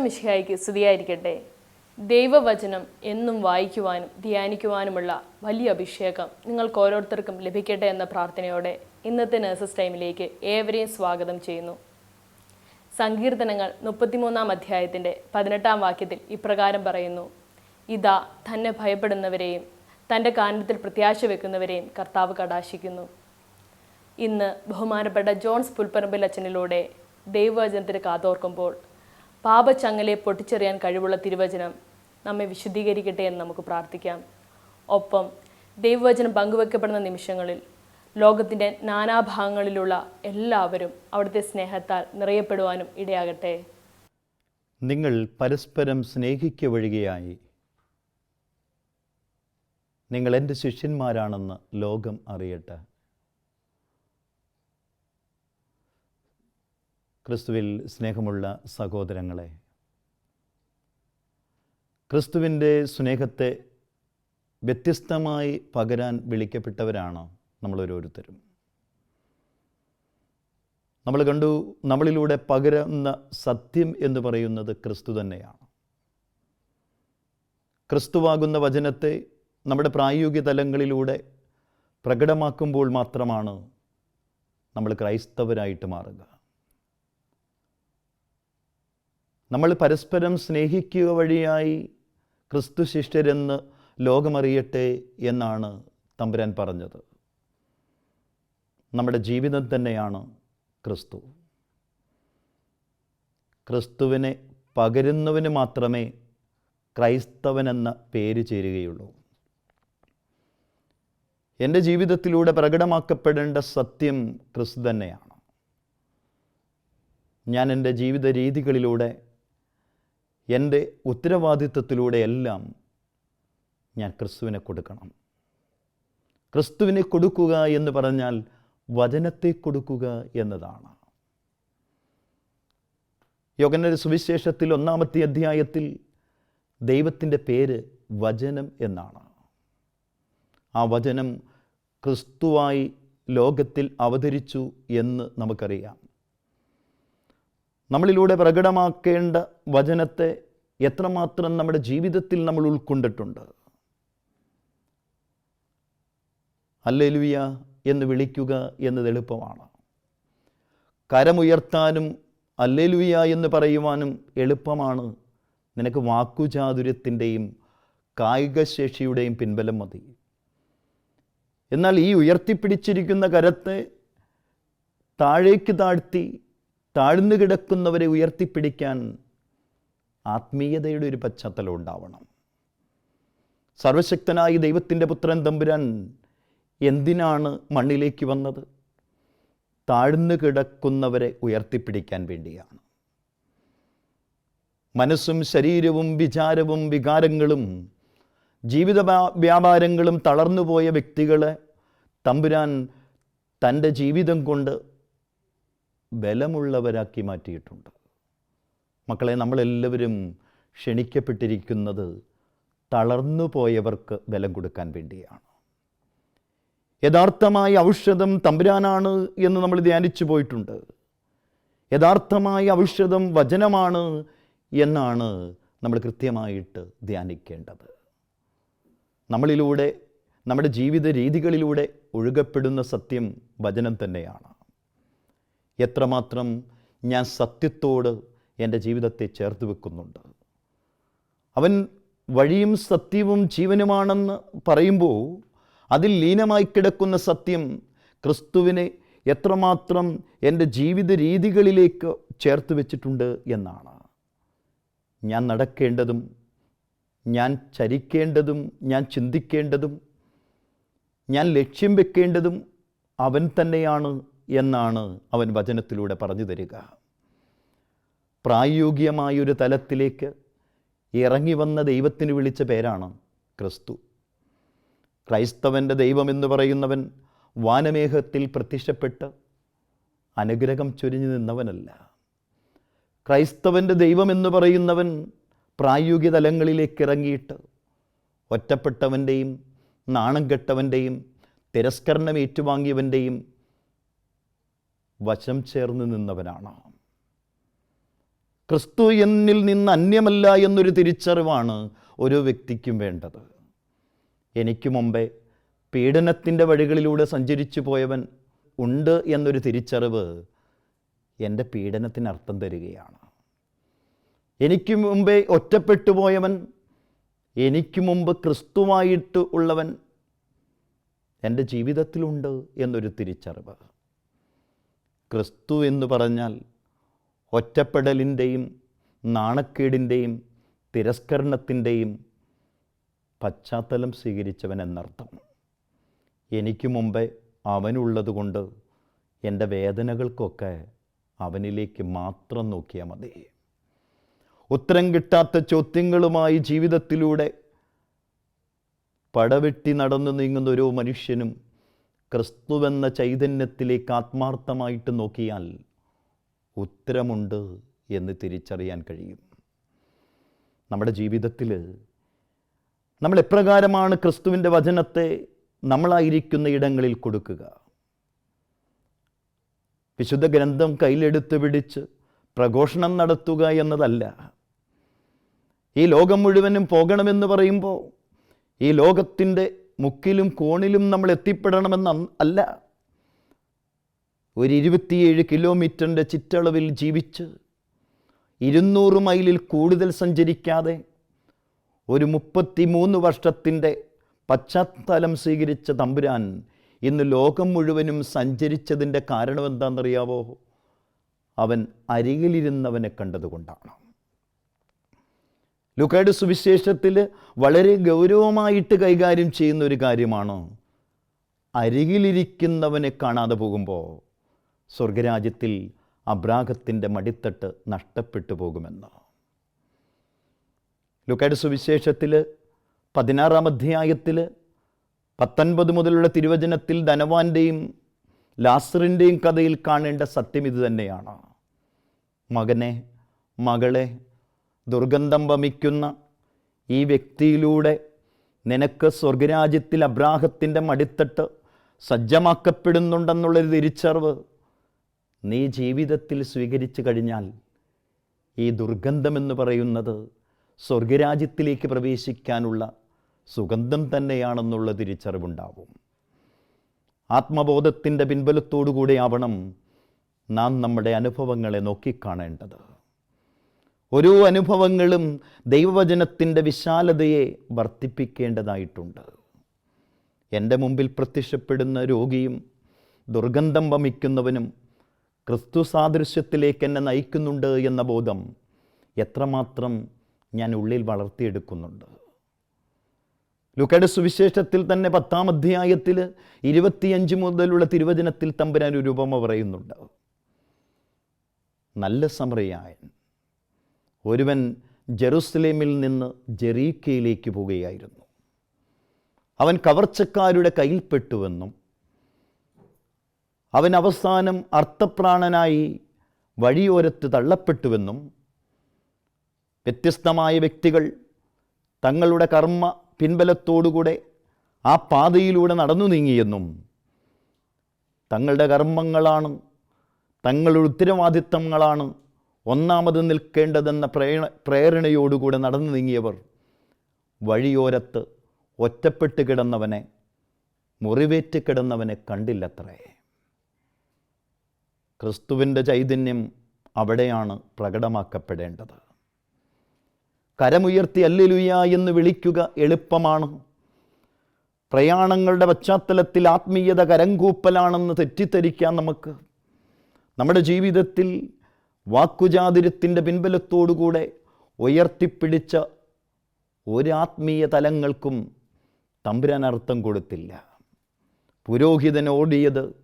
ഈശോ മിശിഹായിക്ക് സ്തുതിയായിരിക്കട്ടെ ദൈവവചനം എന്നും വായിക്കുവാനും ധ്യാനിക്കുവാനുമുള്ള വലിയ അഭിഷേകം നിങ്ങൾക്ക് ഓരോരുത്തർക്കും ലഭിക്കട്ടെ എന്ന പ്രാർത്ഥനയോടെ ഇന്നത്തെ നേഴ്സസ് ടൈമിലേക്ക് ഏവരെയും സ്വാഗതം ചെയ്യുന്നു സങ്കീർത്തനങ്ങൾ മുപ്പത്തിമൂന്നാം അധ്യായത്തിന്റെ പതിനെട്ടാം വാക്യത്തിൽ ഇപ്രകാരം പറയുന്നു ഇതാ തന്നെ ഭയപ്പെടുന്നവരെയും തന്റെ കാരണത്തിൽ പ്രത്യാശ വെക്കുന്നവരെയും കർത്താവ് കടാശിക്കുന്നു ഇന്ന് ബഹുമാനപ്പെട്ട ജോൺസ് പുൽപ്പറമ്പിൽ അച്ഛനിലൂടെ ദൈവവചനത്തിന് കാതോർക്കുമ്പോൾ പാപച്ചങ്ങലെ പൊട്ടിച്ചെറിയാൻ കഴിവുള്ള തിരുവചനം നമ്മെ വിശുദ്ധീകരിക്കട്ടെ എന്ന് നമുക്ക് പ്രാർത്ഥിക്കാം. ഒപ്പം ദൈവവചനം പങ്കുവെക്കപ്പെടുന്ന നിമിഷങ്ങളിൽ ലോകത്തിന്റെ നാനാഭാഗങ്ങളിലുള്ള എല്ലാവരും അവിടുത്തെ സ്നേഹത്താൽ നിറയപ്പെടുവാനും ഇടയാകട്ടെ. നിങ്ങൾ പരസ്പരം സ്നേഹിക്ക വഴികയായി നിങ്ങൾ എന്റെ ശിഷ്യന്മാരാണെന്ന് ലോകം അറിയട്ടെ. ക്രിസ്തുവിൽ സ്നേഹമുള്ള സഹോദരങ്ങളെ ക്രിസ്തുവിന്റെ സ്നേഹത്തെ വ്യത്യസ്തമായി പകരാൻ വിളിക്കപ്പെട്ടവരാണ് നമ്മൾ ഓരോരുത്തരും നമ്മൾ കണ്ടു നമ്മളിലൂടെ പകരുന്ന സത്യം എന്ന് പറയുന്നത് ക്രിസ്തു തന്നെയാണ്. ക്രിസ്തുവാകുന്ന വചനത്തെ നമ്മുടെ പ്രായോഗിക തലങ്ങളിലൂടെ പ്രകടമാക്കുമ്പോൾ മാത്രമാണ് നമ്മൾ ക്രൈസ്തവരായിട്ട് മാറുക. നമ്മൾ പരസ്പരം സ്നേഹിക്കുക വഴിയായി ക്രിസ്തു ശിഷ്യരെന്ന് ലോകമറിയട്ടെ എന്നാണ് തമ്പുരാൻ പറഞ്ഞത്. നമ്മുടെ ജീവിതം തന്നെയാണ് ക്രിസ്തു. ക്രിസ്തുവിനെ പകരുന്നവന് മാത്രമേ ക്രൈസ്തവനെന്ന പേര് ചേരുകയുള്ളൂ. എന്റെ ജീവിതത്തിലൂടെ പ്രകടമാക്കപ്പെടേണ്ട സത്യം ക്രിസ്തു തന്നെയാണ്. ഞാൻ എന്റെ ജീവിത രീതികളിലൂടെ എന്റെ ഉത്തരവാദിത്വത്തിലൂടെയെല്ലാം ഞാൻ ക്രിസ്തുവിനെ കൊടുക്കണം. ക്രിസ്തുവിനെ കൊടുക്കുക എന്ന് പറഞ്ഞാൽ വചനത്തെ കൊടുക്കുക എന്നതാണ്. യോഗനൊരു സുവിശേഷത്തിൽ ഒന്നാമത്തെ അധ്യായത്തിൽ ദൈവത്തിന്റെ പേര് വചനം എന്നാണ്. ആ വചനം ക്രിസ്തുവായി ലോകത്തിൽ അവതരിച്ചു എന്ന് നമുക്കറിയാം. നമ്മളിലൂടെ പ്രകടമാക്കേണ്ട വചനത്തെ എത്രമാത്രം നമ്മുടെ ജീവിതത്തിൽ നമ്മൾ ഉൾക്കൊണ്ടിട്ടുണ്ട്. അല്ലെലുവിയ എന്ന് വിളിക്കുക എന്നത് എളുപ്പമാണ്. കരമുയർത്താനും അല്ലെലുവിയ എന്ന് പറയുവാനും എളുപ്പമാണ്. നിനക്ക് വാക്കുചാതുര്യത്തിന്റെയും കായികശേഷിയുടെയും പിൻബലം മതി. എന്നാൽ ഈ ഉയർത്തിപ്പിടിച്ചിരിക്കുന്ന കരത്തെ താഴേക്ക് താഴ്ത്തി താഴ്ന്നു കിടക്കുന്നവരെ ഉയർത്തിപ്പിടിക്കാൻ ആത്മീയതയുടെ ഒരു പശ്ചാത്തലം ഉണ്ടാവണം. സർവശക്തനായ ദൈവത്തിന്റെ പുത്രൻ തമ്പുരാൻ എന്തിനാണ് മണ്ണിലേക്ക് വന്നത്? താഴ്ന്നു കിടക്കുന്നവരെ ഉയർത്തിപ്പിടിക്കാൻ വേണ്ടിയാണ്. മനസ്സും ശരീരവും വിചാരവും വികാരങ്ങളും ജീവിത വ്യാ- വ്യാപാരങ്ങളും തളർന്നുപോയ വ്യക്തികളെ തമ്പുരാൻ തന്റെ ജീവിതം കൊണ്ട് ബലമുള്ളവരാക്കി മാറ്റിയിട്ടുണ്ട്. മക്കളെ നമ്മളെല്ലാവരും ക്ഷണിക്കപ്പെട്ടിരിക്കുന്നത് തളർന്നു പോയവർക്ക് ബലം കൊടുക്കാൻ വേണ്ടിയാണ്. യഥാർത്ഥമായ ഔഷധം തമ്പുരാനാണ് എന്ന് നമ്മൾ ധ്യാനിച്ചു പോയിട്ടുണ്ട്. യഥാർത്ഥമായ ഔഷധം വചനമാണ് എന്നാണ് നമ്മൾ കൃത്യമായിട്ട് ധ്യാനിക്കേണ്ടത്. നമ്മളിലൂടെ നമ്മുടെ ജീവിത രീതികളിലൂടെ ഒഴുകപ്പെടുന്ന സത്യം വചനം തന്നെയാണ്. എത്രമാത്രം ഞാൻ സത്യത്തോട് എന്റെ ജീവിതത്തെ ചേർത്ത് വെക്കുന്നുണ്ട്. അവൻ വഴിയും സത്യവും ജീവനുമാണെന്ന് പറയുമ്പോൾ അതിൽ ലീനമായി കിടക്കുന്ന സത്യം ക്രിസ്തുവിനെ എത്രമാത്രം എന്റെ ജീവിത രീതികളിലേക്ക് ചേർത്ത് വെച്ചിട്ടുണ്ട് എന്നാണ്. ഞാൻ നടക്കേണ്ടതും ഞാൻ ചരിക്കേണ്ടതും ഞാൻ ചിന്തിക്കേണ്ടതും ഞാൻ ലക്ഷ്യം വെക്കേണ്ടതും അവൻ തന്നെയാണ് എന്നാണ് അവൻ വചനത്തിലൂടെ പറഞ്ഞു തരിക. പ്രായോഗികമായൊരു തലത്തിലേക്ക് ഇറങ്ങി വന്ന ദൈവത്തിന് വിളിച്ച പേരാണ് ക്രിസ്തു. ക്രൈസ്തവന്റെ ദൈവമെന്ന് പറയുന്നവൻ വാനമേഘത്തിൽ പ്രത്യക്ഷപ്പെട്ട് അനുഗ്രഹം ചൊരിഞ്ഞു നിന്നവനല്ല. ക്രൈസ്തവന്റെ ദൈവമെന്ന് പറയുന്നവൻ പ്രായോഗിക തലങ്ങളിലേക്ക് ഇറങ്ങിയിട്ട് ഒറ്റപ്പെട്ടവന്റെയും നാണം കെട്ടവന്റെയും തിരസ്കരണം ഏറ്റുവാങ്ങിയവന്റെയും വശം ചേർന്ന് നിന്നവനാണ് ക്രിസ്തു എന്നിൽ നിന്ന് അന്യമല്ല എന്നൊരു തിരിച്ചറിവാണ് ഒരു വ്യക്തിക്കും വേണ്ടത്. എനിക്ക് മുമ്പേ പീഡനത്തിന്റെ വഴികളിലൂടെ സഞ്ചരിച്ചു പോയവൻ ഉണ്ട് എന്നൊരു തിരിച്ചറിവ് എന്റെ പീഡനത്തിന് അർത്ഥം തരികയാണ്. എനിക്ക് മുമ്പേ ഒറ്റപ്പെട്ടു പോയവൻ എനിക്ക് മുമ്പ് ക്രിസ്തുവായിട്ട് ഉള്ളവൻ എന്റെ ജീവിതത്തിലുണ്ട് എന്നൊരു തിരിച്ചറിവ്. ക്രിസ്തു എന്ന് പറഞ്ഞാൽ ഒറ്റപ്പെടലിന്റെയും നാണക്കേടിന്റെയും തിരസ്കരണത്തിന്റെയും പശ്ചാത്തലം സ്വീകരിച്ചവൻ എന്നർത്ഥം. എനിക്ക് മുമ്പേ അവനുള്ളതുകൊണ്ട് എന്റെ വേദനകൾക്കൊക്കെ അവനിലേക്ക് മാത്രം നോക്കിയാൽ മതി. ഉത്തരം കിട്ടാത്ത ചോദ്യങ്ങളുമായി ജീവിതത്തിലൂടെ പടവെട്ടി നടന്നു നീങ്ങുന്ന ഓരോ മനുഷ്യനും ക്രിസ്തുവെന്ന ചൈതന്യത്തിലേക്ക് ആത്മാർത്ഥമായിട്ട് നോക്കിയാൽ ഉത്തരമുണ്ട് എന്ന് തിരിച്ചറിയാൻ കഴിയും. നമ്മുടെ ജീവിതത്തിൽ നമ്മൾ എപ്രകാരമാണ് ക്രിസ്തുവിന്റെ വചനത്തെ നമ്മളായിരിക്കുന്ന ഇടങ്ങളിൽ കൊടുക്കുക? വിശുദ്ധ ഗ്രന്ഥം കയ്യിലെടുത്ത് പിടിച്ച് പ്രഘോഷണം നടത്തുക എന്നതല്ല. ഈ ലോകം മുഴുവനും പോകണമെന്ന് പറയുമ്പോൾ ഈ ലോകത്തിന്റെ മുക്കിലും കോണിലും നമ്മൾ എത്തിപ്പെടണമെന്ന് അല്ല. ഒരു ഇരുപത്തിയേഴ് കിലോമീറ്ററിന്റെ ചുറ്റളവിൽ ജീവിച്ച് ഇരുന്നൂറ് മൈലിൽ കൂടുതൽ സഞ്ചരിക്കാതെ ഒരു മുപ്പത്തി മൂന്ന് വർഷത്തിന്റെ പശ്ചാത്തലം സ്വീകരിച്ച തമ്പുരാൻ ഇന്ന് ലോകം മുഴുവനും സഞ്ചരിച്ചതിന്റെ കാരണം എന്താണെന്നറിയാവോ അവൻ അരികിലിരുന്നവനെ കണ്ടതുകൊണ്ടാണ്. ലുക്കയുടെ സുവിശേഷത്തിൽ വളരെ ഗൗരവമായിട്ട് കൈകാര്യം ചെയ്യുന്ന ഒരു കാര്യമാണ്. അരികിലിരിക്കുന്നവനെ കാണാതെ പോകുമ്പോൾ സ്വർഗരാജ്യത്തിൽ അബ്രാഹത്തിന്റെ മടിത്തട്ട് നഷ്ടപ്പെട്ടു പോകുമെന്ന്. ലുക്കയുടെ സുവിശേഷത്തിൽ പതിനാറാം അധ്യായത്തിൽ പത്തൊൻപത് മുതലുള്ള തിരുവചനത്തിൽ ധനവാന്റെയും ലാസറിന്റെയും കഥയിൽ കാണേണ്ട സത്യം ഇത് തന്നെയാണ്. മകനെ മകളെ ദുർഗന്ധം വമിക്കുന്ന ഈ വ്യക്തിയിലൂടെ നിനക്ക് സ്വർഗരാജ്യത്തിൽ അബ്രാഹത്തിന്റെ മടിത്തട്ട് സജ്ജമാക്കപ്പെടുന്നുണ്ടെന്നുള്ളൊരു തിരിച്ചറിവ് നീ ജീവിതത്തിൽ സ്വീകരിച്ചു കഴിഞ്ഞാൽ ഈ ദുർഗന്ധമെന്ന് പറയുന്നത് സ്വർഗരാജ്യത്തിലേക്ക് പ്രവേശിക്കാനുള്ള സുഗന്ധം തന്നെയാണെന്നുള്ള തിരിച്ചറിവുണ്ടാവും. ആത്മബോധത്തിന്റെ പിൻബലത്തോടുകൂടിയാവണം നാം നമ്മുടെ അനുഭവങ്ങളെ നോക്കിക്കാണേണ്ടത്. ഓരോ അനുഭവങ്ങളും ദൈവവചനത്തിന്റെ വിശാലതയെ വർദ്ധിപ്പിക്കേണ്ടതായിട്ടുണ്ട്. എന്റെ മുമ്പിൽ പ്രത്യക്ഷപ്പെടുന്ന രോഗിയും ദുർഗന്ധം വമിക്കുന്നവനും ക്രിസ്തു സാദൃശ്യത്തിലേക്ക് എന്നെ നയിക്കുന്നുണ്ട് എന്ന ബോധം എത്രമാത്രം ഞാൻ ഉള്ളിൽ വളർത്തിയെടുക്കുന്നുണ്ട്. ലുക്കയുടെ സുവിശേഷത്തിൽ തന്നെ പത്താം അധ്യായത്തിൽ ഇരുപത്തിയഞ്ച് മുതലുള്ള തിരുവചനത്തിൽ തമ്പുരാൻ ഒരു ഉപമ പറയുന്നുണ്ട്. നല്ല സമറിയായൻ ഒരുവൻ ജെറുസലേമിൽ നിന്ന് ജെറീക്കയിലേക്ക് പോവുകയായിരുന്നു. അവൻ കവർച്ചക്കാരുടെ കയ്യിൽപ്പെട്ടുവെന്നും അവൻ അവസാനം അർത്ഥപ്രാണനായി വഴിയോരത്ത് തള്ളപ്പെട്ടുവെന്നും വ്യത്യസ്തമായ വ്യക്തികൾ തങ്ങളുടെ കർമ്മ പിൻബലത്തോടുകൂടെ ആ പാതയിലൂടെ നടന്നു നീങ്ങിയെന്നും തങ്ങളുടെ കർമ്മങ്ങളാണ് തങ്ങളുടെ ഉത്തരവാദിത്തങ്ങളാണ് ഒന്നാമത് നിൽക്കേണ്ടതെന്ന പ്രേരണ പ്രേരണയോടുകൂടെ നടന്നു നീങ്ങിയവർ വഴിയോരത്ത് ഒറ്റപ്പെട്ട് കിടന്നവനെ മുറിവേറ്റ് കിടന്നവനെ കണ്ടില്ലത്രേ. ക്രിസ്തുവിന്റെ ചൈതന്യം അവിടെയാണ് പ്രകടമാക്കപ്പെടേണ്ടത്. കരമുയർത്തി അല്ലിലുയ എന്ന് വിളിക്കുക എളുപ്പമാണ്. പ്രയാണങ്ങളുടെ പശ്ചാത്തലത്തിൽ ആത്മീയത കരങ്കൂപ്പലാണെന്ന് തെറ്റിദ്ധരിക്കാൻ നമുക്ക്. നമ്മുടെ ജീവിതത്തിൽ വാക്കുചാതുര്യത്തിന്റെ പിൻബലത്തോടുകൂടെ ഉയർത്തിപ്പിടിച്ച ഒരു ആത്മീയ തലങ്ങൾക്കും തമ്പുരാൻ അർത്ഥം കൊടുത്തില്ല. പുരോഹിതൻ ഓടിയത്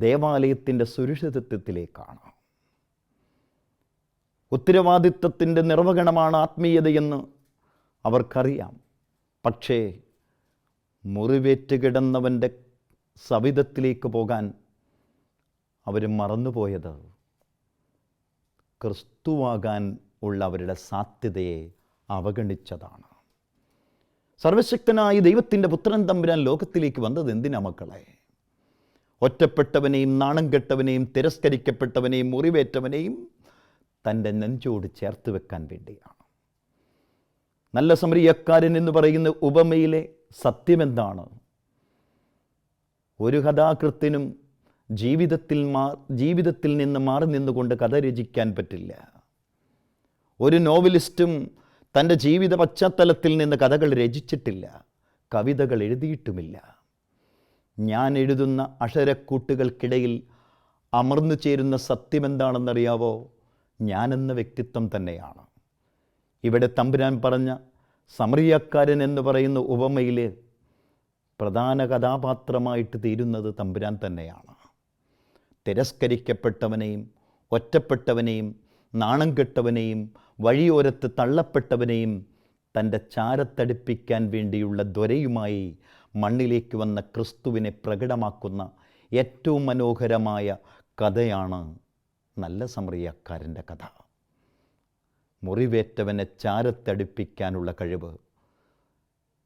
ദേവാലയത്തിന്റെ സുരക്ഷിതത്വത്തിലേക്കാണ്. ഉത്തരവാദിത്വത്തിന്റെ നിർവഹണമാണ് ആത്മീയതയെന്ന് അവർക്കറിയാം. പക്ഷേ മുറിവേറ്റ് കിടന്നവന്റെ സവിധത്തിലേക്ക് പോകാൻ അവർ മറന്നുപോയത് ക്രിസ്തുവാകാൻ ഉള്ള അവരുടെ സാധ്യതയെ അവഗണിച്ചതാണ്. സർവശക്തനായ ദൈവത്തിന്റെ പുത്രൻ തമ്പുരാൻ ലോകത്തിലേക്ക് വന്നത് എന്തിനാ മക്കളെ? ഒറ്റപ്പെട്ടവനെയും നാണം കെട്ടവനെയും തിരസ്കരിക്കപ്പെട്ടവനെയും മുറിവേറ്റവനെയും തന്റെ നെഞ്ചോട് ചേർത്ത് വെക്കാൻ വേണ്ടിയാണ്. നല്ല സമരിയക്കാരൻ എന്ന് പറയുന്ന ഉപമയിലെ സത്യമെന്താണ്? ഒരു കഥാകൃത്തിനും ജീവിതത്തിൽ മാ ജീവിതത്തിൽ നിന്ന് മാറി നിന്നുകൊണ്ട് കഥ രചിക്കാൻ പറ്റില്ല. ഒരു നോവലിസ്റ്റും തന്റെ ജീവിത പശ്ചാത്തലത്തിൽ നിന്ന് കഥകൾ രചിച്ചിട്ടില്ല കവിതകൾ എഴുതിയിട്ടുമില്ല. ഞാൻ എഴുതുന്ന അക്ഷരക്കൂട്ടുകൾക്കിടയിൽ അമർന്നു ചേരുന്ന സത്യമെന്താണെന്നറിയാവോ? ഞാനെന്ന വ്യക്തിത്വം തന്നെയാണ്. ഇവിടെ തമ്പുരാൻ പറഞ്ഞ സമറിയക്കാരൻ എന്ന് പറയുന്ന ഉപമയിൽ പ്രധാന കഥാപാത്രമായിട്ട് തീരുന്നത് തമ്പുരാൻ തന്നെയാണ്. തിരസ്കരിക്കപ്പെട്ടവനെയും ഒറ്റപ്പെട്ടവനെയും നാണം കെട്ടവനെയും വഴിയോരത്ത് തള്ളപ്പെട്ടവനെയും തന്റെ ചാരത്തടുപ്പിക്കാൻ വേണ്ടിയുള്ള ദ്വരയുമായി മണ്ണിലേക്ക് വന്ന ക്രിസ്തുവിനെ പ്രകടമാക്കുന്ന ഏറ്റവും മനോഹരമായ കഥയാണ് നല്ല സമറിയക്കാരന്റെ കഥ. മുറിവേറ്റവനെ ചാരത്തടുപ്പിക്കാനുള്ള കഴിവ്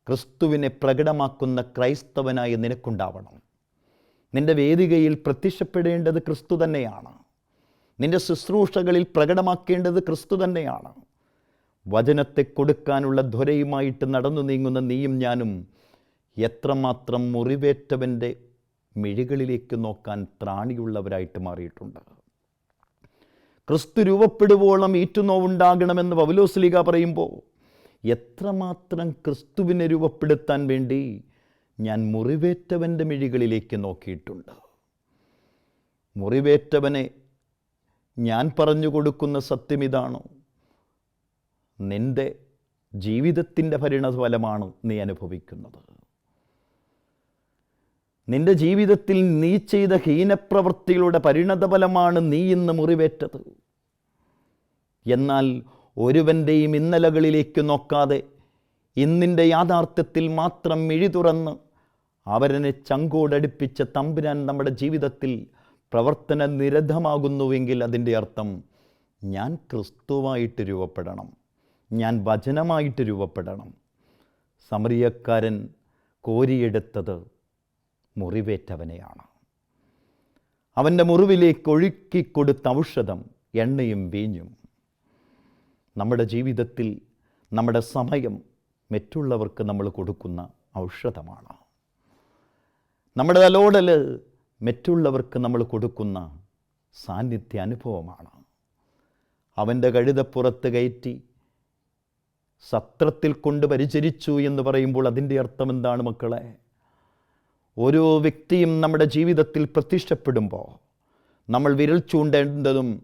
ക്രിസ്തുവിനെ പ്രകടമാക്കുന്ന ക്രൈസ്തവനായി നിനക്കുണ്ടാവണം. നിന്റെ വേദികയിൽ പ്രത്യക്ഷപ്പെടേണ്ടത് ക്രിസ്തു തന്നെയാണ്. നിന്റെ ശുശ്രൂഷകളിൽ പ്രകടമാക്കേണ്ടത് ക്രിസ്തു തന്നെയാണ്. വചനത്തെ കൊടുക്കാനുള്ള ധ്വരയുമായിട്ട് നടന്നു നീങ്ങുന്ന നീയും ഞാനും എത്രമാത്രം മുറിവേറ്റവന്റെ മിഴികളിലേക്ക് നോക്കാൻ ത്രാണിയുള്ളവരായിട്ട് മാറിയിട്ടുണ്ട്. ക്രിസ്തു രൂപപ്പെടുവോളം ഈറ്റുനോവുണ്ടാകണമെന്ന് പൗലോസ്ലിക പറയുമ്പോൾ എത്രമാത്രം ക്രിസ്തുവിനെ രൂപപ്പെടുത്താൻ വേണ്ടി ഞാൻ മുറിവേറ്റവന്റെ മിഴികളിലേക്ക് നോക്കിയിട്ടുണ്ട്. മുറിവേറ്റവനെ ഞാൻ പറഞ്ഞു കൊടുക്കുന്ന സത്യം ഇതാണ്. നിന്റെ ജീവിതത്തിന്റെ പരിണതഫലമാണ് നീ അനുഭവിക്കുന്നത്. നിന്റെ ജീവിതത്തിൽ നീ ചെയ്ത ഹീനപ്രവൃത്തികളുടെ പരിണതഫലമാണ് നീ ഇന്ന് മുറിവേറ്റത്. എന്നാൽ ഒരുവന്റെയും ഇന്നലകളിലേക്ക് നോക്കാതെ ഇന്നിന്റെ യാഥാർത്ഥ്യത്തിൽ മാത്രം മിഴി തുറന്ന് അവരനെ ചങ്കോടടുപ്പിച്ച തമ്പുരാൻ നമ്മുടെ ജീവിതത്തിൽ പ്രവർത്തന നിരതമാകുന്നുവെങ്കിൽ അതിന്റെ അർത്ഥം ഞാൻ ക്രിസ്തുവായിട്ട് രൂപപ്പെടണം. ഞാൻ വചനമായിട്ട് രൂപപ്പെടണം. സമറിയക്കാരൻ കോരിയെടുത്തത് മുറിവേറ്റവനെയാണ്. അവന്റെ മുറിവിലേക്ക് ഒഴുക്കിക്കൊടുത്ത ഔഷധം എണ്ണയും വീഞ്ഞും. നമ്മുടെ ജീവിതത്തിൽ നമ്മുടെ സമയം മറ്റുള്ളവർക്ക് നമ്മൾ കൊടുക്കുന്ന ഔഷധമാണ്. നമ്മുടെ തലോടൽ മറ്റുള്ളവർക്ക് നമ്മൾ കൊടുക്കുന്ന സാന്നിധ്യ അനുഭവമാണ്. അവന്റെ കഴുതപ്പുറത്ത് കയറ്റി സത്രത്തിൽ കൊണ്ട് പരിചരിച്ചു എന്ന് പറയുമ്പോൾ അതിന്റെ അർത്ഥം എന്താണ് മക്കളെ? ഓരോ വ്യക്തിയും നമ്മുടെ ജീവിതത്തിൽ പ്രത്യക്ഷപ്പെടുമ്പോൾ നമ്മൾ വിരൽ ചൂണ്ടേണ്ടതും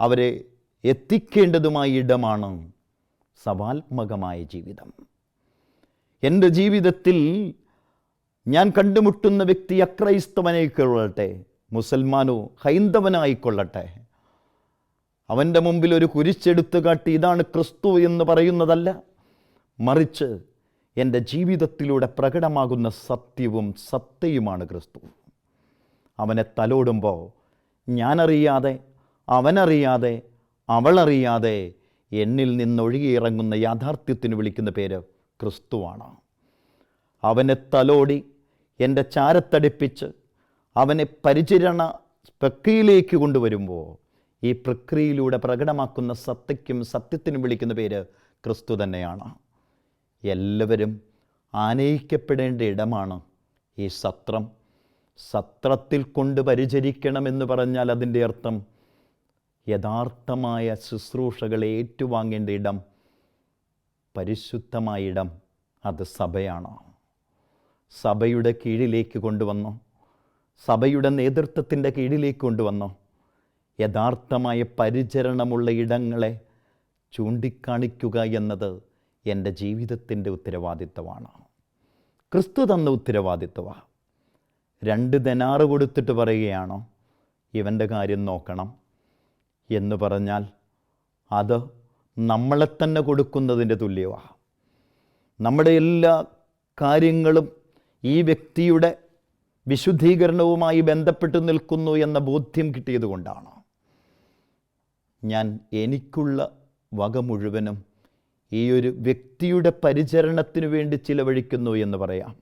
അവരെ എത്തിക്കേണ്ടതുമായ ഇടമാണ് സവാത്മകമായ ജീവിതം. എന്റെ ജീവിതത്തിൽ ഞാൻ കണ്ടുമുട്ടുന്ന വ്യക്തി അക്രൈസ്തവനായിക്കൊള്ളട്ടെ മുസൽമാനോ ഹൈന്ദവനായിക്കൊള്ളട്ടെ. അവന്റെ മുമ്പിൽ ഒരു കുരിശെടുത്ത് കാട്ടി ഇതാണ് ക്രിസ്തു എന്ന് പറയുന്നതല്ല. മറിച്ച് എന്റെ ജീവിതത്തിലൂടെ പ്രകടമാകുന്ന സത്യവും സത്യയുമാണ് ക്രിസ്തു. അവനെ തലോടുമ്പോൾ ഞാനറിയാതെ അവനറിയാതെ അവളറിയാതെ എന്നിൽ നിന്നൊഴുകിയിറങ്ങുന്ന യാഥാർത്ഥ്യത്തിന് വിളിക്കുന്ന പേര് ക്രിസ്തുവാണ്. അവനെ തലോടി എന്റെ ചാരത്തടിപ്പിച്ച് അവനെ പരിചരണ പ്രക്രിയയിലേക്ക് കൊണ്ടുവരുമ്പോൾ ഈ പ്രക്രിയയിലൂടെ പ്രകടമാക്കുന്ന സത്യയ്ക്കും സത്യത്തിനും വിളിക്കുന്ന പേര് ക്രിസ്തു തന്നെയാണ്. എല്ലാവരും ആനയിക്കപ്പെടേണ്ട ഇടമാണ് ഈ സത്രം. സത്രത്തിൽ കൊണ്ട് പരിചരിക്കണമെന്ന് പറഞ്ഞാൽ അതിന്റെ അർത്ഥം യഥാർത്ഥമായ ശുശ്രൂഷകളെ ഏറ്റുവാങ്ങേണ്ട ഇടം പരിശുദ്ധമായ ഇടം അത് സഭയാണ്. സഭയുടെ കീഴിലേക്ക് കൊണ്ടുവന്നു. സഭയുടെ നേതൃത്വത്തിന്റെ കീഴിലേക്ക് കൊണ്ടുവന്നു. യഥാർത്ഥമായ പരിചരണമുള്ള ഇടങ്ങളെ ചൂണ്ടിക്കാണിക്കുക എന്നത് എന്റെ ജീവിതത്തിന്റെ ഉത്തരവാദിത്തമാണ് ക്രിസ്തു തന്ന ഉത്തരവാദിത്തമാണ് രണ്ട് ദനാറ് കൊടുത്തിട്ട് പറയുകയാണോ? ഇവന്റെ കാര്യം നോക്കണം. എന്ന് പറഞ്ഞാൽ അത് നമ്മളെ തന്നെ കൊടുക്കുന്നതിന്റെ തുല്യമാണ്. നമ്മുടെ എല്ലാ കാര്യങ്ങളും ഈ വ്യക്തിയുടെ വിശുദ്ധീകരണവുമായി ബന്ധപ്പെട്ട് നിൽക്കുന്നു എന്ന ബോധ്യം കിട്ടിയതുകൊണ്ടാണ് ഞാൻ എനിക്കുള്ള വക മുഴുവനും ഈ ഒരു വ്യക്തിയുടെ പരിചരണത്തിന് വേണ്ടി ചിലവഴിക്കുന്നു എന്ന് പറയാം.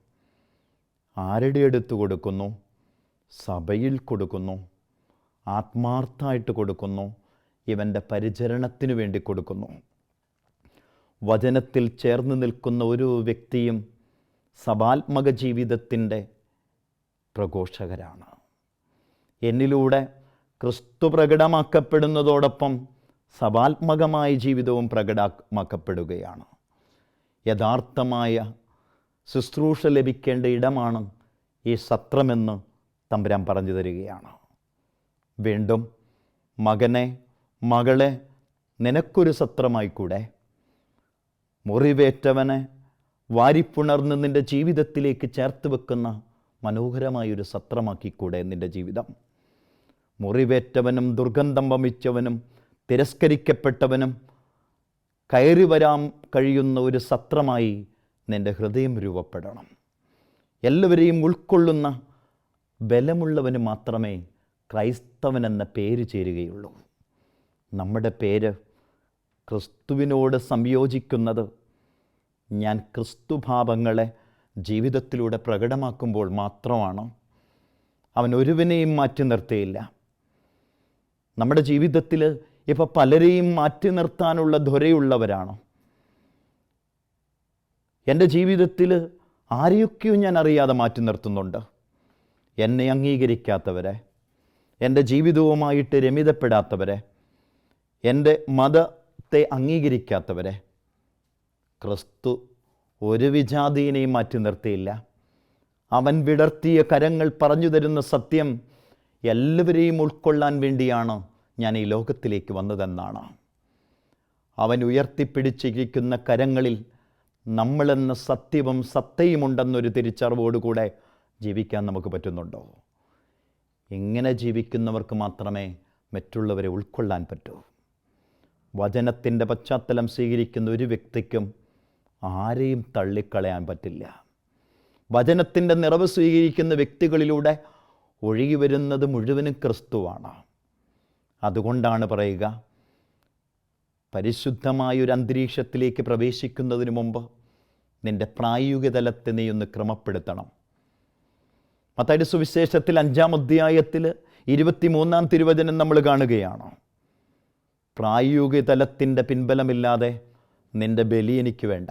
ആരുടെ അടുത്ത് കൊടുക്കുന്നു? സഭയിൽ കൊടുക്കുന്നു. ആത്മാർത്ഥമായിട്ട് കൊടുക്കുന്നു. ഇവന്റെ പരിചരണത്തിന് വേണ്ടി കൊടുക്കുന്നു. വചനത്തിൽ ചേർന്ന് നിൽക്കുന്ന ഒരു വ്യക്തിയും സഭാത്മക ജീവിതത്തിന്റെ പ്രഘോഷകരാണ്. എന്നിലൂടെ ക്രിസ്തു പ്രകടമാക്കപ്പെടുന്നതോടൊപ്പം സഭാത്മകമായ ജീവിതവും പ്രകടമാക്കപ്പെടുകയാണ്. യഥാർത്ഥമായ ശുശ്രൂഷ ലഭിക്കേണ്ട ഇടമാണ് ഈ സത്രമെന്ന് തമ്പുരാൻ പറഞ്ഞു തരികയാണ്. വീണ്ടും മകനെ മകളെ നിനക്കൊരു സത്രമായിക്കൂടെ? മുറിവേറ്റവനെ വാരിപ്പുണർന്ന് നിന്റെ ജീവിതത്തിലേക്ക് ചേർത്ത് വെക്കുന്ന മനോഹരമായൊരു സത്രമാക്കിക്കൂടെ നിന്റെ ജീവിതം. മുറിവേറ്റവനും ദുർഗന്ധം വമിച്ചവനും തിരസ്കരിക്കപ്പെട്ടവനും കയറി വരാൻ കഴിയുന്ന ഒരു സത്രമായി നിന്റെ ഹൃദയം രൂപപ്പെടണം. എല്ലാവരെയും ഉൾക്കൊള്ളുന്ന ബലമുള്ളവന് മാത്രമേ ക്രൈസ്തവൻ എന്ന പേര് ചേരുകയുള്ളൂ. നമ്മുടെ പേര് ക്രിസ്തുവിനോട് സംയോജിക്കുന്നത് ഞാൻ ക്രിസ്തുഭാവങ്ങളെ ജീവിതത്തിലൂടെ പ്രകടമാക്കുമ്പോൾ മാത്രമാണ് അവൻ ഒരുവനെയും മാറ്റി നിർത്തിയില്ല. നമ്മുടെ ജീവിതത്തിൽ ഇപ്പോൾ പലരെയും മാറ്റി നിർത്താനുള്ള ധൊരയുള്ളവരാണോ. എന്റെ ജീവിതത്തിൽ ആരെയൊക്കെയോ ഞാൻ അറിയാതെ മാറ്റി നിർത്തുന്നുണ്ട്. എന്നെ അംഗീകരിക്കാത്തവരെ എന്റെ ജീവിതവുമായിട്ട് രമിതപ്പെടാത്തവരെ എന്റെ മതത്തെ അംഗീകരിക്കാത്തവരെ ക്രിസ്തു ഒരു വിജാതീനെയും മാറ്റി നിർത്തിയില്ല. അവൻ വിടർത്തിയ കരങ്ങൾ പറഞ്ഞു തരുന്ന സത്യം എല്ലാവരെയും ഉൾക്കൊള്ളാൻ വേണ്ടിയാണ് ഞാൻ ഈ ലോകത്തിലേക്ക് വന്നതെന്നാണ്. അവൻ ഉയർത്തിപ്പിടിച്ചിരിക്കുന്ന കരങ്ങളിൽ നമ്മളെന്ന സത്യവും സത്തയുമുണ്ടെന്നൊരു തിരിച്ചറിവോടുകൂടെ ജീവിക്കാൻ നമുക്ക് പറ്റുന്നുണ്ടോ? ഇങ്ങനെ ജീവിക്കുന്നവർക്ക് മാത്രമേ മറ്റുള്ളവരെ ഉൾക്കൊള്ളാൻ പറ്റൂ. വചനത്തിന്റെ പശ്ചാത്തലം സ്വീകരിക്കുന്ന ഒരു വ്യക്തിക്കും ആരെയും തള്ളിക്കളയാൻ പറ്റില്ല. വചനത്തിന്റെ നിറവ് സ്വീകരിക്കുന്ന വ്യക്തികളിലൂടെ ഒഴുകി വരുന്നത് മുഴുവനും ക്രിസ്തുവാണ്. അതുകൊണ്ടാണ് പറയുക പരിശുദ്ധമായൊരു അന്തരീക്ഷത്തിലേക്ക് പ്രവേശിക്കുന്നതിന് മുമ്പ് നിന്റെ പ്രായോഗിക തലത്തെ നീ ഒന്ന് ക്രമപ്പെടുത്തണം. മത്തായുടെ സുവിശേഷത്തിൽ അഞ്ചാം അധ്യായത്തിൽ ഇരുപത്തിമൂന്നാം തിരുവചനം നമ്മൾ കാണുകയാണ്. പ്രായോഗിക തലത്തിന്റെ പിൻബലമില്ലാതെ നിന്റെ ബലി എനിക്ക് വേണ്ട.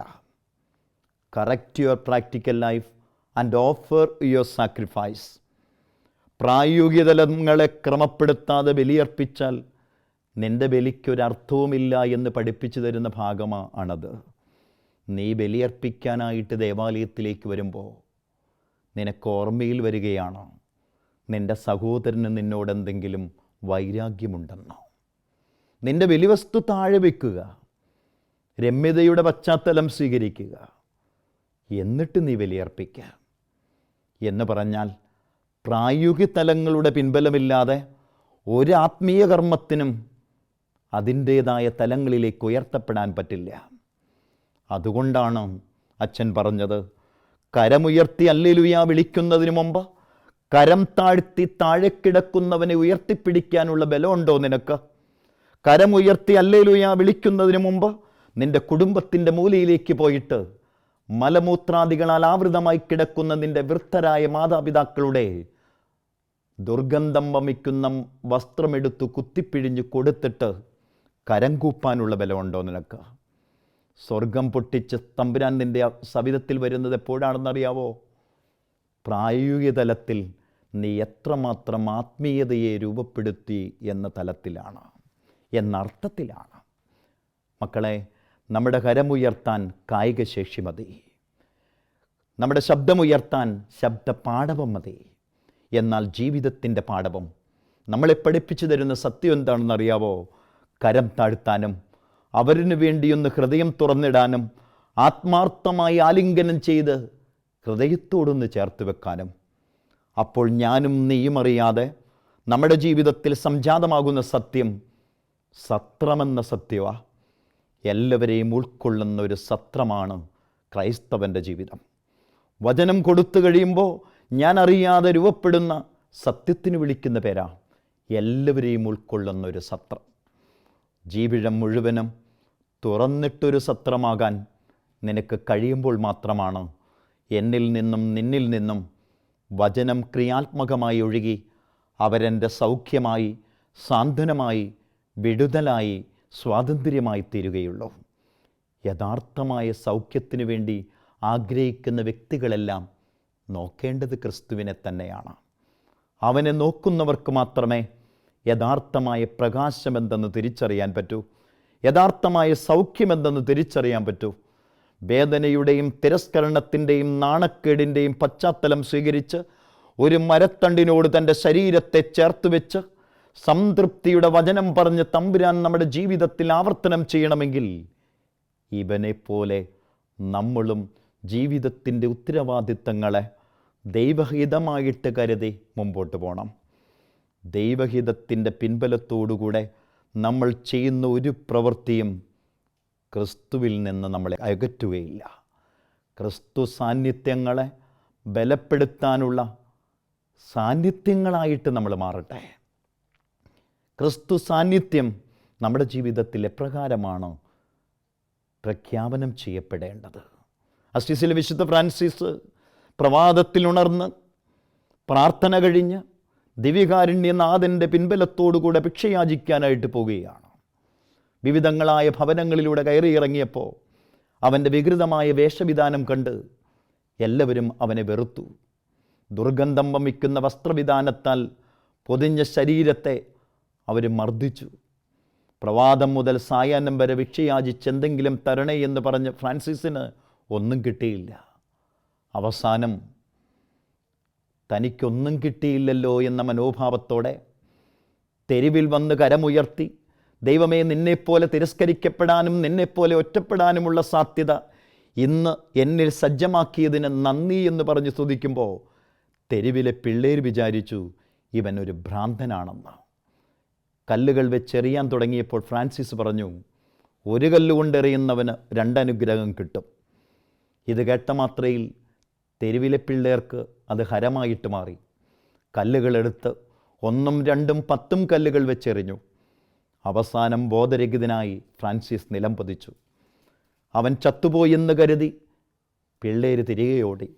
Correct your practical life and offer your sacrifice പ്രായോഗിക തലങ്ങളെ ക്രമപ്പെടുത്താതെ ബലിയർപ്പിച്ചാൽ നിന്റെ ബലിക്കൊരർത്ഥവുമില്ല എന്ന് പഠിപ്പിച്ചു തരുന്ന ഭാഗമാണത് നീ ബലിയർപ്പിക്കാനായിട്ട് ദേവാലയത്തിലേക്ക് വരുമ്പോൾ നിനക്ക് ഓർമ്മയിൽ വരികയാണ് നിന്റെ സഹോദരന് നിന്നോട് എന്തെങ്കിലും വൈരാഗ്യമുണ്ടെന്നോ. നിന്റെ ബലിവസ്തു താഴെ വെക്കുക രമ്യതയുടെ പശ്ചാത്തലം സ്വീകരിക്കുക എന്നിട്ട് നീ ബലിയർപ്പിക്കുക എന്ന് പറഞ്ഞാൽ പ്രായോഗിക തലങ്ങളുടെ പിൻബലമില്ലാതെ ഒരാത്മീയ കർമ്മത്തിനും അതിന്റേതായ തലങ്ങളിലേക്ക് ഉയർത്തപ്പെടാൻ പറ്റില്ല. അതുകൊണ്ടാണ് അച്ഛൻ പറഞ്ഞത് കരമുയർത്തി അല്ലേലുയ വിളിക്കുന്നതിന് മുമ്പ് കരം താഴ്ത്തി താഴെ കിടക്കുന്നവനെ ഉയർത്തിപ്പിടിക്കാനുള്ള ബലമുണ്ടോ നിനക്ക്? കരമുയർത്തി അല്ലേലുയ വിളിക്കുന്നതിന് മുമ്പ് നിന്റെ കുടുംബത്തിന്റെ മൂലയിലേക്ക് പോയിട്ട് മലമൂത്രാദികളാൽ ആവൃതമായി കിടക്കുന്ന നിന്റെ വൃദ്ധരായ മാതാപിതാക്കളുടെ ദുർഗന്ധം വമിക്കുന്ന വസ്ത്രമെടുത്തു കുത്തിപ്പിഴിഞ്ഞ് കൊടുത്തിട്ട് കരം കൂപ്പാനുള്ള ബലമുണ്ടോ നിനക്ക്? സ്വർഗം പൊട്ടിച്ച് തമ്പുരാൻ നിന്റെ സവിധത്തിൽ വരുന്നത് എപ്പോഴാണെന്നറിയാവോ? പ്രായോഗിക തലത്തിൽ നീ എത്രമാത്രം ആത്മീയതയെ രൂപപ്പെടുത്തി എന്ന തലത്തിലാണ് എന്നർത്ഥത്തിലാണ്. മക്കളെ നമ്മുടെ കരമുയർത്താൻ കായിക ശേഷി മതി. നമ്മുടെ ശബ്ദമുയർത്താൻ ശബ്ദ പാഠവം മതി. എന്നാൽ ജീവിതത്തിന്റെ പാഠവം നമ്മളെ പഠിപ്പിച്ചു തരുന്ന സത്യം എന്താണെന്നറിയാവോ കരം താഴ്ത്താനും അവരിനു വേണ്ടിയൊന്ന് ഹൃദയം തുറന്നിടാനും ആത്മാർത്ഥമായി ആലിംഗനം ചെയ്ത് ഹൃദയത്തോടൊന്ന് ചേർത്ത് വെക്കാനും. അപ്പോൾ ഞാനും നീയും അറിയാതെ നമ്മുടെ ജീവിതത്തിൽ സംജാതമാകുന്ന സത്യം സത്രമെന്ന സത്യവ. എല്ലാവരെയും ഉൾക്കൊള്ളുന്ന ഒരു സത്രമാണ് ക്രൈസ്തവന്റെ ജീവിതം. വചനം കൊടുത്തു കഴിയുമ്പോൾ ഞാൻ അറിയാതെ രൂപപ്പെടുന്ന സത്യത്തിന് വിളിക്കുന്ന പേരാ എല്ലാവരെയും ഉൾക്കൊള്ളുന്ന ഒരു സത്രം. ജീവിതം മുഴുവനും തുറന്നിട്ടൊരു സത്രമാകാൻ നിനക്ക് കഴിയുമ്പോൾ മാത്രമാണ് എന്നിൽ നിന്നും നിന്നിൽ നിന്നും വചനം ക്രിയാത്മകമായി ഒഴുകി അവരെന്റെ സൗഖ്യമായി സാന്ത്വനമായി വിടുതലായി സ്വാതന്ത്ര്യമായി തീരുകയുള്ളൂ യഥാർത്ഥമായ സൗഖ്യത്തിനു വേണ്ടി ആഗ്രഹിക്കുന്ന വ്യക്തികളെല്ലാം നോക്കേണ്ടത് ക്രിസ്തുവിനെ തന്നെയാണ്. അവനെ നോക്കുന്നവർക്ക് മാത്രമേ യഥാർത്ഥമായ പ്രകാശമെന്തെന്ന് തിരിച്ചറിയാൻ പറ്റൂ. യഥാർത്ഥമായ സൗഖ്യമെന്തെന്ന് തിരിച്ചറിയാൻ പറ്റൂ. വേദനയുടെയും തിരസ്കരണത്തിന്റെയും നാണക്കേടിന്റെയും പശ്ചാത്തലം സ്വീകരിച്ച് ഒരു മരത്തണ്ടിനോട് തന്റെ ശരീരത്തെ ചേർത്ത് വെച്ച് സംതൃപ്തിയുടെ വചനം പറഞ്ഞ് തമ്പുരാൻ നമ്മുടെ ജീവിതത്തിൽ ആവർത്തനം ചെയ്യണമെങ്കിൽ ഇവനെപ്പോലെ നമ്മളും ജീവിതത്തിന്റെ ഉത്തരവാദിത്തങ്ങളെ ദൈവഹിതമായിട്ട് കരുതി മുമ്പോട്ട് പോകണം ദൈവഹിതത്തിന്റെ പിൻബലത്തോടുകൂടെ നമ്മൾ ചെയ്യുന്ന ഒരു പ്രവൃത്തിയും ക്രിസ്തുവിൽ നിന്ന് നമ്മളെ അകറ്റുകയില്ല. ക്രിസ്തു സാന്നിധ്യങ്ങളെ ബലപ്പെടുത്താനുള്ള സാന്നിധ്യങ്ങളായിട്ട് നമ്മൾ മാറട്ടെ. ക്രിസ്തു സാന്നിധ്യം നമ്മുടെ ജീവിതത്തിൽ എപ്രകാരമാണ് പ്രഖ്യാപനം ചെയ്യപ്പെടേണ്ടത്? അസ്റ്റിസിലെ വിശുദ്ധ ഫ്രാൻസിസ് പ്രവാദത്തിൽ ഉണർന്ന് പ്രാർത്ഥന കഴിഞ്ഞ് ദിവ്യകാരുണ്യനാഥന്റെ പിൻബലത്തോടുകൂടെ ഭിക്ഷയാചിക്കാനായിട്ട് പോവുകയാണ്. വിവിധങ്ങളായ ഭവനങ്ങളിലൂടെ കയറിയിറങ്ങിയപ്പോൾ അവന്റെ വികൃതമായ വേഷവിധാനം കണ്ട് എല്ലാവരും അവനെ വെറുത്തു. ദുർഗന്ധം വമിക്കുന്ന വസ്ത്രവിധാനത്താൽ പൊതിഞ്ഞ ശരീരത്തെ അവർ മർദ്ദിച്ചു. പ്രവാദം മുതൽ സായാഹ്നം വരെ വിക്ഷയാചിച്ച് എന്തെങ്കിലും തരണേ എന്ന് പറഞ്ഞ് ഫ്രാൻസിസിന് ഒന്നും കിട്ടിയില്ല. അവസാനം തനിക്കൊന്നും കിട്ടിയില്ലല്ലോ എന്ന മനോഭാവത്തോടെ തെരുവിൽ വന്ന് കരമുയർത്തി ദൈവമേ നിന്നെപ്പോലെ തിരസ്കരിക്കപ്പെടാനും നിന്നെപ്പോലെ ഒറ്റപ്പെടാനുമുള്ള സാധ്യത ഇന്ന് എന്നിൽ സജ്ജമാക്കിയതിന് നന്ദി എന്ന് പറഞ്ഞ് സ്തുതിക്കുമ്പോൾ തെരുവിലെ പിള്ളേർ വിചാരിച്ചു ഇവൻ ഒരു ഭ്രാന്തനാണെന്ന്. കല്ലുകൾ വെച്ചെറിയാൻ തുടങ്ങിയപ്പോൾ ഫ്രാൻസിസ് പറഞ്ഞു ഒരു കല്ലുകൊണ്ട് എറിയുന്നവന് രണ്ടനുഗ്രഹം കിട്ടും. ഇത് കേട്ട മാത്രയിൽ തെരുവിലെ പിള്ളേർക്ക് അത് ഹരമായിട്ട് മാറി. കല്ലുകളെടുത്ത് ഒന്നും രണ്ടും പത്തും കല്ലുകൾ വെച്ചെറിഞ്ഞു അവസാനം ബോധരഹിതനായി ഫ്രാൻസിസ് നിലം പതിച്ചു. അവൻ ചത്തുപോയെന്ന് കരുതി പിള്ളേർ തിരികെ ഓടി.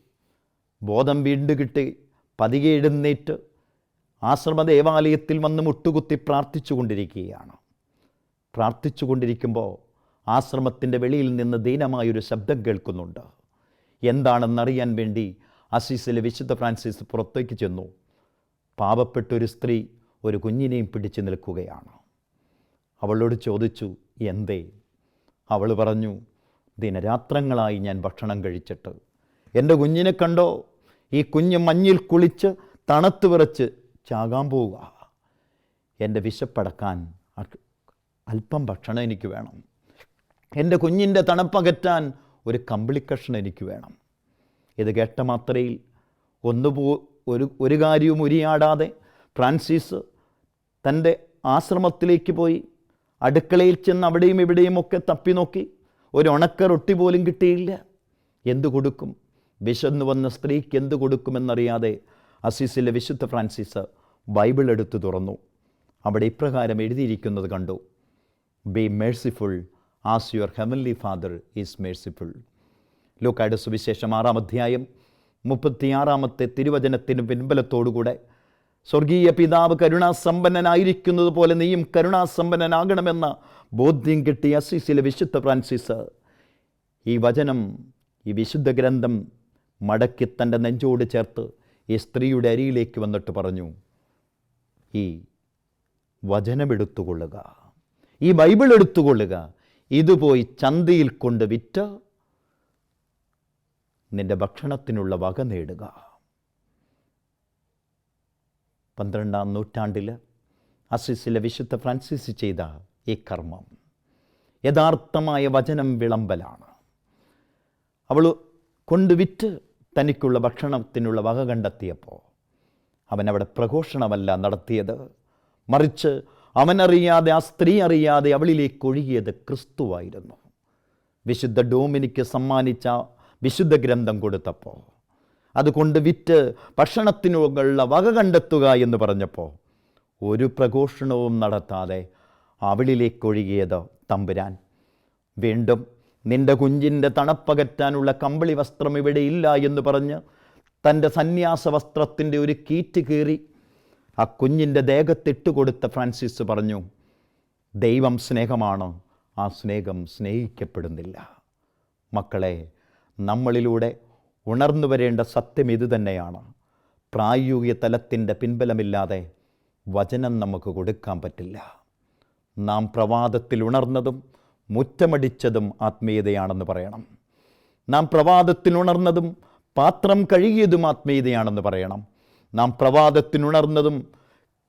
ബോധം വീണ്ടുകിട്ടി കിട്ടി പതിയെ എഴുന്നേറ്റ് ആശ്രമ ദേവാലയത്തിൽ വന്ന് മുട്ടുകുത്തി പ്രാർത്ഥിച്ചു കൊണ്ടിരിക്കുകയാണ് പ്രാർത്ഥിച്ചു കൊണ്ടിരിക്കുമ്പോൾ ആശ്രമത്തിന്റെ വെളിയിൽ നിന്ന് ദീനമായൊരു ശബ്ദം കേൾക്കുന്നുണ്ട്. എന്താണെന്നറിയാൻ വേണ്ടി അസീസിലെ വിശുദ്ധ ഫ്രാൻസിസ് പുറത്തേക്ക് ചെന്നു. പാവപ്പെട്ടൊരു സ്ത്രീ ഒരു കുഞ്ഞിനെയും പിടിച്ചു നിൽക്കുകയാണ്. അവളോട് ചോദിച്ചു എന്തേ? അവൾ പറഞ്ഞു ദിനരാത്രങ്ങളായി ഞാൻ ഭക്ഷണം കഴിച്ചിട്ട്. എന്റെ കുഞ്ഞിനെ കണ്ടോ? ഈ കുഞ്ഞ് മഞ്ഞിൽ കുളിച്ച് തണുത്ത് വിറച്ച് ചാകാൻ പോവുക. എന്റെ വിശപ്പടക്കാൻ അല്പം ഭക്ഷണം എനിക്ക് വേണം. എന്റെ കുഞ്ഞിന്റെ തണുപ്പകറ്റാൻ ഒരു കമ്പിളിക്കഷ്ണം എനിക്ക് വേണം. ഇത് കേട്ട മാത്രയിൽ ഒന്നുപോ ഒരു ഒരു കാര്യവും ഉരിയാടാതെ ഫ്രാൻസിസ് തന്റെ ആശ്രമത്തിലേക്ക് പോയി അടുക്കളയിൽ ചെന്ന് അവിടെയും ഇവിടെയും ഒക്കെ തപ്പി നോക്കി ഒരു ഉണക്ക റൊട്ടി പോലും കിട്ടിയില്ല. എന്തു കൊടുക്കും? വിശന്നു വന്ന സ്ത്രീക്ക് എന്തു കൊടുക്കുമെന്നറിയാതെ അസീസിലെ വിശുദ്ധ ഫ്രാൻസിസ് ബൈബിൾ എടുത്തു തുറന്നു. അവിടെ ഇപ്രകാരം എഴുതിയിരിക്കുന്നത് കണ്ടു. Be merciful as your heavenly Father is merciful ലൂക്കായുടെ സുവിശേഷം ആറാം അധ്യായം മുപ്പത്തിയാറാമത്തെ തിരുവചനത്തിന് പിൻബലത്തോടുകൂടെ സ്വർഗീയ പിതാവ് കരുണാസമ്പന്നനായിരിക്കുന്നത് പോലെ നീയും കരുണാസമ്പന്നനാകണമെന്ന ബോധ്യം കിട്ടിയ അസീസിലെ വിശുദ്ധ ഫ്രാൻസിസ് ഈ വചനം ഈ വിശുദ്ധ ഗ്രന്ഥം മടക്കി തന്റെ നെഞ്ചോട് ചേർത്ത് ഈ സ്ത്രീയുടെ അരിയിലേക്ക് വന്നിട്ട് പറഞ്ഞു. ഈ വചനമെടുത്തുകൊള്ളുക. ഈ ബൈബിൾ എടുത്തുകൊള്ളുക ഇത് പോയി ചന്തയിൽ കൊണ്ട് വിറ്റ് നിന്റെ ഭക്ഷണത്തിനുള്ള വക നേടുക. പന്ത്രണ്ടാം നൂറ്റാണ്ടിൽ അസിസിലെ വിശുദ്ധ ഫ്രാൻസിസ് ചെയ്ത ഈ കർമ്മം യഥാർത്ഥമായ വചനം വിളമ്പലാണ്. അവൾ കൊണ്ടുവിറ്റ് തനിക്കുള്ള ഭക്ഷണത്തിനുള്ള വക കണ്ടെത്തിയപ്പോൾ അവൻ അവിടെ പ്രഘോഷണമല്ല നടത്തിയത്. മറിച്ച് അവനറിയാതെ ആ സ്ത്രീ അറിയാതെ അവളിലേക്ക് ഒഴുകിയത് ക്രിസ്തുവായിരുന്നു. വിശുദ്ധ ഡോമിനിക്ക് സമ്മാനിച്ച വിശുദ്ധ ഗ്രന്ഥം കൊടുത്തപ്പോൾ അതുകൊണ്ട് വിറ്റ് ഭക്ഷണത്തിനുള്ള വക കണ്ടെത്തുക എന്ന് പറഞ്ഞപ്പോൾ ഒരു പ്രഘോഷണവും നടത്താതെ അവളിലേക്കൊഴുകിയത് തമ്പുരാൻ. വീണ്ടും നിന്റെ കുഞ്ഞിന്റെ തണുപ്പകറ്റാനുള്ള കമ്പിളി വസ്ത്രം ഇവിടെ ഇല്ല എന്ന് പറഞ്ഞ് തന്റെ സന്യാസ വസ്ത്രത്തിന്റെ ഒരു കീറ്റ് കീറി ആ കുഞ്ഞിന്റെ ദേഹത്തിട്ട് കൊടുത്ത ഫ്രാൻസിസ് പറഞ്ഞു ദൈവം സ്നേഹമാണ് ആ സ്നേഹം സ്നേഹിക്കപ്പെടുന്നില്ല. മക്കളെ നമ്മളിലൂടെ ഉണർന്നു വരേണ്ട സത്യം ഇതുതന്നെയാണ് പ്രായോഗിക തലത്തിന്റെ പിൻബലമില്ലാതെ വചനം നമുക്ക് കൊടുക്കാൻ പറ്റില്ല. നാം പ്രവാദത്തിൽ ഉണർന്നതും മുറ്റമടിച്ചതും ആത്മീയതയാണെന്ന് പറയണം. നാം പ്രവാദത്തിൽ ഉണർന്നതും പാത്രം കഴുകിയതും ആത്മീയതയാണെന്ന് പറയണം. നാം പ്രവാദത്തിനുണർന്നതും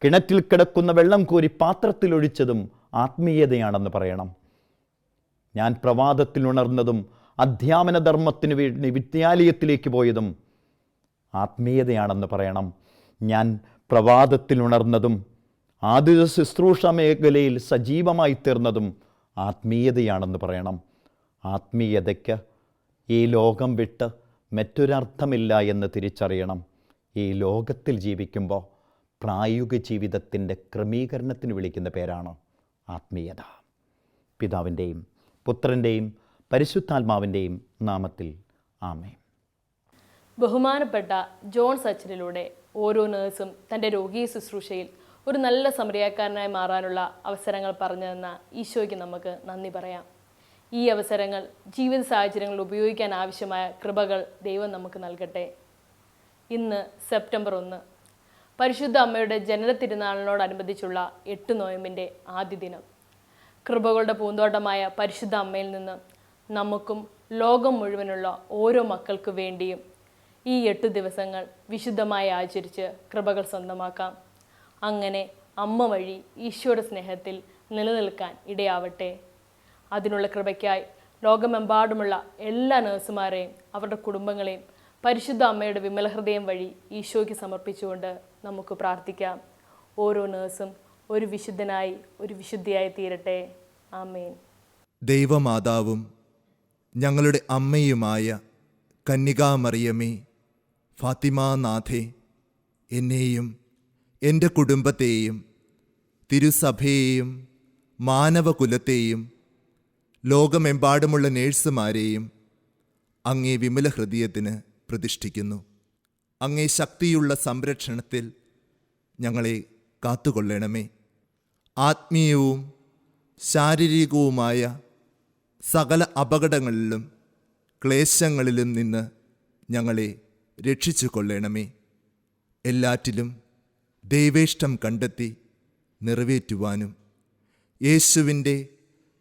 കിണറ്റിൽ കിടക്കുന്ന വെള്ളം കോരി പാത്രത്തിലൊഴിച്ചതും ആത്മീയതയാണെന്ന് പറയണം. ഞാൻ പ്രവാദത്തിൽ ഉണർന്നതും അധ്യാപന ധർമ്മത്തിന് വേണ്ടി വിദ്യാലയത്തിലേക്ക് പോയതും ആത്മീയതയാണെന്ന് പറയണം. ഞാൻ പ്രവാദത്തിൽ ഉണർന്നതും ആതുര ശുശ്രൂഷ മേഖലയിൽ സജീവമായി തീർന്നതും ആത്മീയതയാണെന്ന് പറയണം. ആത്മീയതയ്ക്ക് ഈ ലോകം വിട്ട് മറ്റൊരർത്ഥമില്ല എന്ന് തിരിച്ചറിയണം. ഈ ലോകത്തിൽ ജീവിക്കുമ്പോൾ പ്രായോഗിക ജീവിതത്തിന്റെ ക്രമീകരണത്തിന് വിളിക്കുന്ന പേരാണ് ആത്മീയത. പിതാവിന്റെയും പുത്രന്റെയും പരിശുദ്ധാത്മാവിന്റെയും നാമത്തിൽ ആമേ ബഹുമാനപ്പെട്ട ജോൺ സച്ചിനിലൂടെ ഓരോ നേഴ്സും തന്റെ രോഗീ ശുശ്രൂഷയിൽ ഒരു നല്ല സമരിയാക്കാരനായി മാറാനുള്ള അവസരങ്ങൾ പറഞ്ഞു തന്ന ഈശോയ്ക്ക് നമുക്ക് നന്ദി പറയാം. ഈ അവസരങ്ങൾ ജീവിത സാഹചര്യങ്ങളിൽ ഉപയോഗിക്കാൻ ആവശ്യമായ കൃപകൾ ദൈവം നമുക്ക് നൽകട്ടെ. ഇന്ന് സെപ്റ്റംബർ ഒന്ന്. പരിശുദ്ധ അമ്മയുടെ ജനന തിരുനാളിനോടനുബന്ധിച്ചുള്ള എട്ട് നോയമ്പിന്റെ ആദ്യ ദിനം. കൃപകളുടെ പൂന്തോട്ടമായ പരിശുദ്ധ അമ്മയിൽ നിന്ന് നമുക്കും ലോകം മുഴുവനുള്ള ഓരോ മക്കൾക്കു വേണ്ടിയും ഈ എട്ട് ദിവസങ്ങൾ വിശുദ്ധമായി ആചരിച്ച് കൃപകൾ സ്വന്തമാക്കാം. അങ്ങനെ അമ്മ വഴി ഈശോയുടെ സ്നേഹത്തിൽ നിലനിൽക്കാൻ ഇടയാവട്ടെ. അതിനുള്ള കൃപയ്ക്കായി ലോകമെമ്പാടുമുള്ള എല്ലാ നഴ്സുമാരെയും അവരുടെ കുടുംബങ്ങളെയും പരിശുദ്ധ അമ്മയുടെ വിമല ഹൃദയം വഴി ഈശോയ്ക്ക് സമർപ്പിച്ചുകൊണ്ട് നമുക്ക് പ്രാർത്ഥിക്കാം. ഓരോ നഴ്സും ഒരു വിശുദ്ധനായി ഒരു വിശുദ്ധിയായി തീരട്ടെ. ആമേൻ. ദൈവമാതാവും ഞങ്ങളുടെ അമ്മയുമായ കന്യകാമറിയമേ ഫാത്തിമാനാഥേ എന്നെയും എന്റെ കുടുംബത്തെയും തിരുസഭയെയും മാനവകുലത്തെയും ലോകമെമ്പാടുമുള്ള നേഴ്സുമാരെയും അങ്ങേ വിമല ഹൃദയത്തിന് പ്രതിഷ്ഠിക്കുന്നു. അങ്ങേ ശക്തിയുള്ള സംരക്ഷണത്തിൽ ഞങ്ങളെ കാത്തുകൊള്ളണമേ. ആത്മീയവും ശാരീരികവുമായ സകല അപകടങ്ങളിലും ക്ലേശങ്ങളിലും നിന്ന് ഞങ്ങളെ രക്ഷിച്ചു കൊള്ളണമേ എല്ലാറ്റിലും ദൈവേഷ്ടം കണ്ടെത്തി നിറവേറ്റുവാനും യേശുവിന്റെ